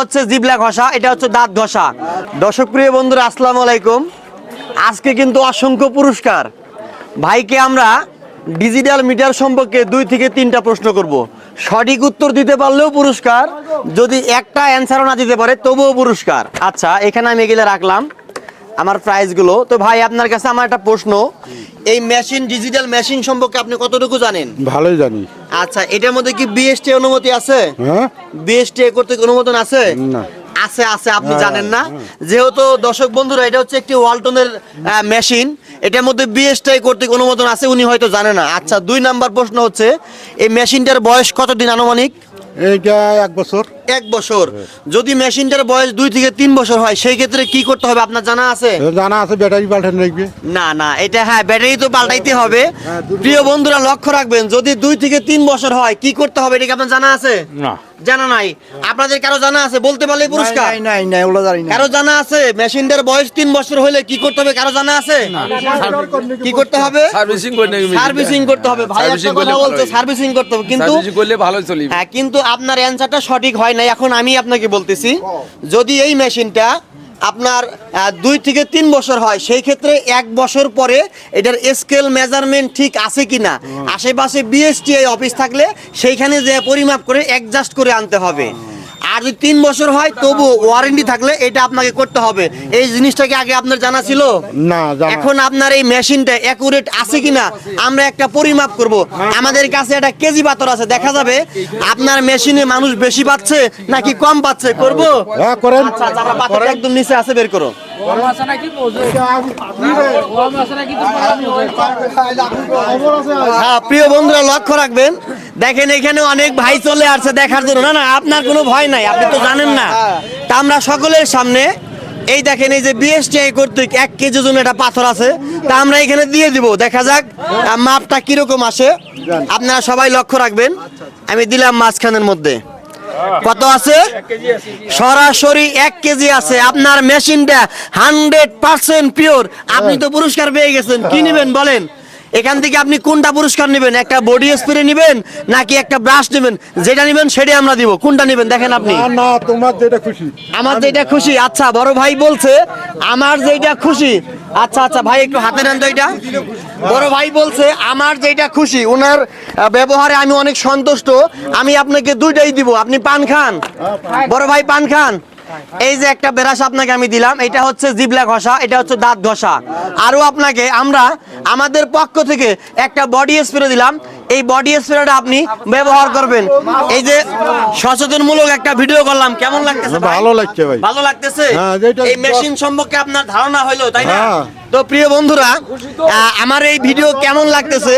হচ্ছে জিবলা ঘষা, এটা হচ্ছে দাঁত ঘষা। দর্শক প্রিয় বন্ধুরা, আসসালামু আলাইকুম। আজকে কিন্তু অসংখ্য পুরস্কার। ভাইকে আমরা ডিজিটাল মিটার সম্পর্কে দুই থেকে তিনটা প্রশ্ন করব। সঠিক উত্তর দিতে পারলেও পুরস্কার, যদি একটা অ্যান্সারও না দিতে পারে, তবুও পুরস্কার। আচ্ছা এখানে আমি এগুলো রাখলাম। আমার প্রাইসগুলো তো ভাই আপনার কাছে আমার একটা প্রশ্ন। এই মেশিন ডিজিটাল মেশিন সম্পর্কে আপনি কতটুকু জানেন? ভালোই জানি। আচ্ছা এটার মধ্যে কি বিএসটি অনুমতি আছে? হ্যাঁ? বিএসটি করতে অনুমোদন আছে? না। আছে আছে আপনি হ্যাঁ, জানেন না। যেহেতু দর্শক বন্ধুরা এটা হচ্ছে একটি ওয়ালটনের মেশিন এটার মধ্যে বিএসটাই কর্তৃক অনুমোদন আছে উনি হয়তো জানে না। আচ্ছা দুই নাম্বার প্রশ্ন হচ্ছে এই মেশিনটার বয়স কতদিন আনুমানিক? এইটা এক বছর। এক বছর। যদি মেশিনটার বয়স দুই থেকে তিন বছর হয় সেই ক্ষেত্রে কি করতে হবে আপনার জানা আছে? জানা আছে ব্যাটারি পাল্টানো লাগবে। না না এটা হ্যাঁ ব্যাটারি তো পাল্টাইতে হবে। হ্যাঁ, প্রিয় বন্ধুরা লক্ষ্য রাখবেন যদি দুই থেকে তিন বছর হয় কি করতে হবে এটা কি আপনার জানা আছে? না। জানা নাই। আপনাদের কারও জানা আছে? বলতে পারলে পুরস্কার? নাই নাই নাই ওগুলো জানি না। কারও জানা আছে? মেশিনটার বয়স তিন বছর হলে কি করতে হবে? কারও জানা আছে? কি করতে হবে? সার্ভিসিং করে নেবে সার্ভিসিং করতে হবে। ভাই একটা কথা ভালো বলছে হয়। সার্ভিসিং করতে হবে। কিন্তু সার্ভিসিং করলে ভালো চলবে। হ্যাঁ কিন্তু আপনার অ্যান্সারটা সঠিক হয় না এখন আমি আপনাকে বলতেছি যদি এই মেশিনটা আপনার দুই থেকে তিন বছর হয় সেই ক্ষেত্রে এক বছর পরে এটার স্কেল মেজারমেন্ট ঠিক আছে কি না আশেপাশে বিএসটিআই অফিস থাকলে সেইখানে যে পরিমাপ করে অ্যাডজাস্ট করে আনতে হবে। আর যদি তিন বছর হয় তবু ওয়ারেন্টি থাকলে এটা আপনাকে করতে হবে। এই জিনিসটা কি আগে আপনার জানা ছিল? না এখন আপনার এই মেশিনটা অ্যাকুরেট আছে কিনা আমরা একটা পরিমাপ করব। আমাদের কাছে একটা কেজি পাথর আছে দেখা যাবে আপনার মেশিনে মানুষ বেশি পাচ্ছে নাকি কম পাচ্ছে করব? হ্যাঁ করেন। আচ্ছা আচ্ছা, একদম নিচে আছে বের করো। হ্যাঁ প্রিয় বন্ধুরা লক্ষ্য রাখবেন। দেখেন এখানে অনেক ভাই চলে আসছে দেখার জন্য। না না আপনার কোনো ভয় নাই আপনি তো জানেন না। তা আমরা সকলের সামনে এই দেখেন এই যে বিএসটিআই কর্তৃক এক কেজি ওজন একটা পাথর আছে। তা আমরা এখানে দিয়ে দিব। দেখা যাক মাপটা কীরকম আসে। আপনারা সবাই লক্ষ্য রাখবেন। আমি দিলাম মাঝখানের মধ্যে। কত আছে? সরাসরি এক কেজি আছে। আপনার মেশিনটা হান্ড্রেড পার্সেন্ট পিওর। আপনি তো পুরস্কার পেয়ে গেছেন। কি নেবেন বলেন? এখান থেকে আপনি কোনটা পুরস্কার নেবেন? একটা বডি স্প্রে নেবেন নাকি একটা ব্রাশ নেবেন? যেটা নেবেন সেটাই আমরা দিব। কোনটা নেবেন? দেখেন আপনি। না তোমার যেটা খুশি। আমার যেটা খুশি। আচ্ছা বড় ভাই বলছে আমার যেটা খুশি আচ্ছা আচ্ছা ভাই, একটু হাতে নেন তো এটা। বড় ভাই বলছে, আমার যেটা খুশি ওনার ব্যবহারে আমি অনেক সন্তুষ্ট। আমি আপনাকে দুইটাই দিব। আপনি পান খান। বড় ভাই, পান খান। এই যে একটা বেরাস আপনাকে আমি দিলাম এটা হচ্ছে জিবলা ঘষা এটা হচ্ছে দাঁত ঘষা। আরও আপনাকে আমরা আমাদের পক্ষ থেকে একটা বডি স্প্রে দিলাম। এই বডি স্প্রেটা আপনি ব্যবহার করবেন। এই যে সচেতনমূলক একটা ভিডিও করলাম কেমন লাগতেছে ভালো লাগছে ভাই। ভালো লাগতেছে? হ্যাঁ, এই মেশিন সম্পর্কে আপনার ধারণা হলো তাই না? হ্যাঁ। তো প্রিয় বন্ধুরা আহ, আমার এই ভিডিও কেমন লাগতেছে?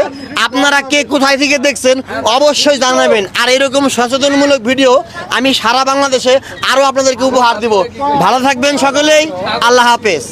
আপনারা কে কোথায় থেকে দেখছেন, অবশ্যই জানাবেন। আর এরকম সচেতনমূলক ভিডিও আমি সারা বাংলাদেশে আরও আপনাদেরকে উপহার দিব। ভালো থাকবেন সকলেই, আল্লাহ হাফেজ।